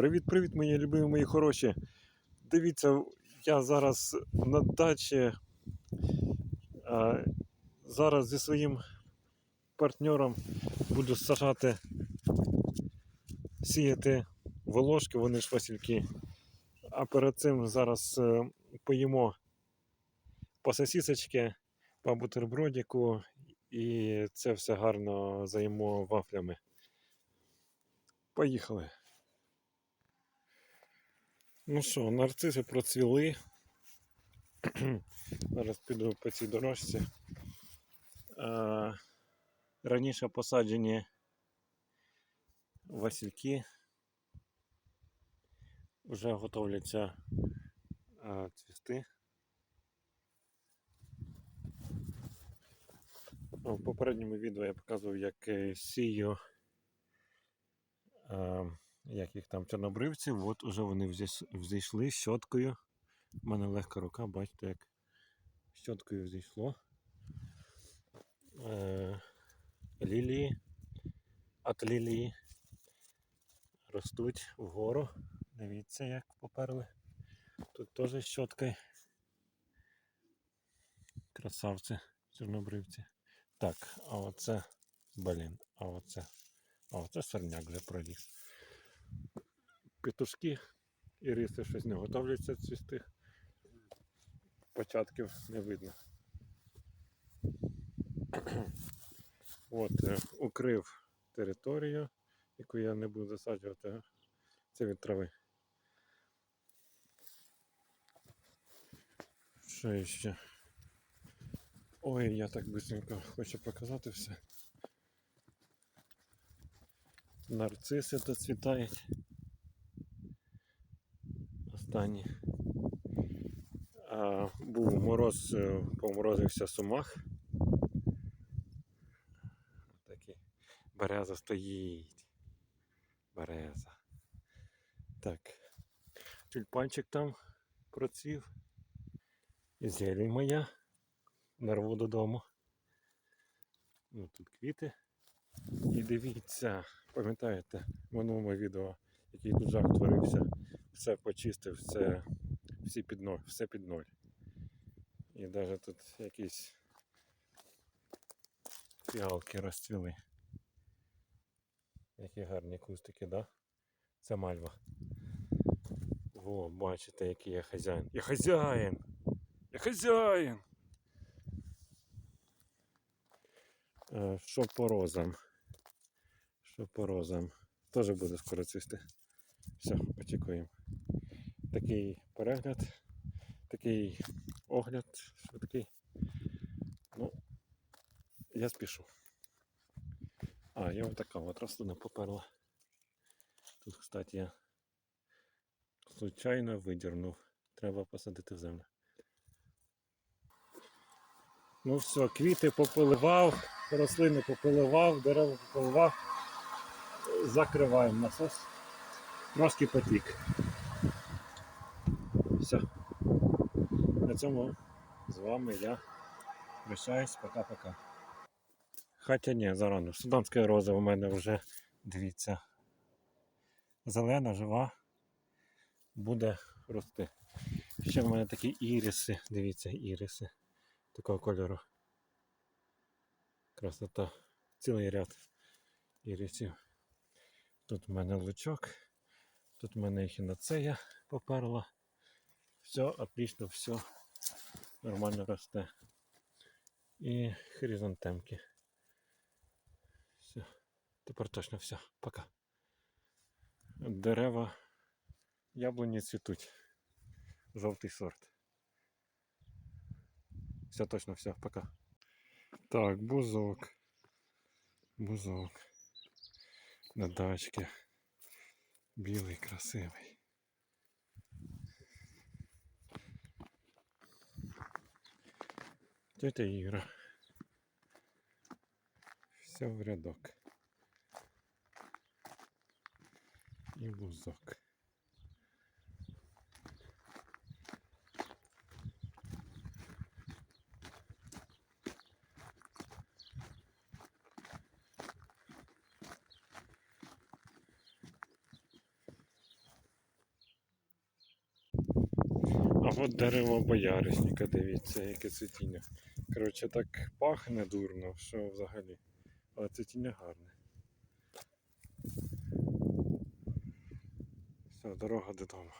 Привіт-привіт, мої любимі, мої хороші. Дивіться, я зараз на дачі. А, зараз зі своїм партнером буду сажати, сіяти волошки, вони ж васильки. А перед цим зараз е, поїмо по сосісочки, по бутербродику і це все гарно заїмо вафлями. Поїхали. Ну що, нарциси процвіли. Зараз піду по цій дорожці. А, раніше посаджені васильки вже готовляться а, цвісти. А, В попередньому відео я показував, як е, сію як їх там чорнобривці, от уже вони взійшли щоткою. У мене легка рука, бачите, як щоткою взійшло. Е, лілії, от лілії ростуть вгору. Дивіться, як поперли. Тут теж щоткою. Красавці, чорнобривці. Так, а оце, блін, а оце, а оце сорняк вже проліз петушки і риси щось не готовляться цвісти. Початків не видно. От, е, укрив територію, яку я не буду засаджувати. Це від трави. Що ще? Ой, я так быстренько хочу показати все. Нарциси доцвітають. Останні. А, був мороз, е, поморозився сумах. Такий. Береза стоїть. Береза. Так. Тюльпанчик там процвів. І зелень моя. Нарву додому. Ну, тут квіти. І дивіться, пам'ятаєте, в минулому відео, який тут жах творився, все почистив, все, всі під ноль, все під ноль. І навіть тут якісь фіалки розцвіли. Які гарні кустики, да? Це мальва. Во, бачите, який я хазяїн. Я хазяїн! Я хазяїн! Е, Що по розам? Що по розам? Теж буде скоро цвісти. Все, очікуємо. Такий перегляд, такий огляд швидкий. Ну, я спішу. А, я отака от рослина поперла. Тут, кстати, я случайно видірнув. Треба посадити в землю. Ну все, квіти пополивав, рослини пополивав, дерева пополивав. Закриваємо насос. Трошки потік. Все. На цьому з вами я прощаюсь. Пока-пока. Хоча ні, зарано. Суданська роза у мене вже, дивіться, зелена, жива, буде рости. Ще в мене такі іриси, дивіться, іриси такого кольору. Красота. Цілий ряд ірисів. Тут в мене лучок, тут в мене ехінацея поперла. Все отлично, все нормально росте. І хризантемки. Все. Тепер точно все. Пока. Дерева яблуні цвітуть. Жовтий сорт. Все точно, все, пока. Так, бузок. Бузок. На дачке. Білий, красивий. Тетя Іра. Все в рядок. І Бузок. от дерево бояришника, дивіться, яке цвітіння. Коротше, так пахне дурно, що взагалі. Але цвітіння гарне. Все, дорога додому.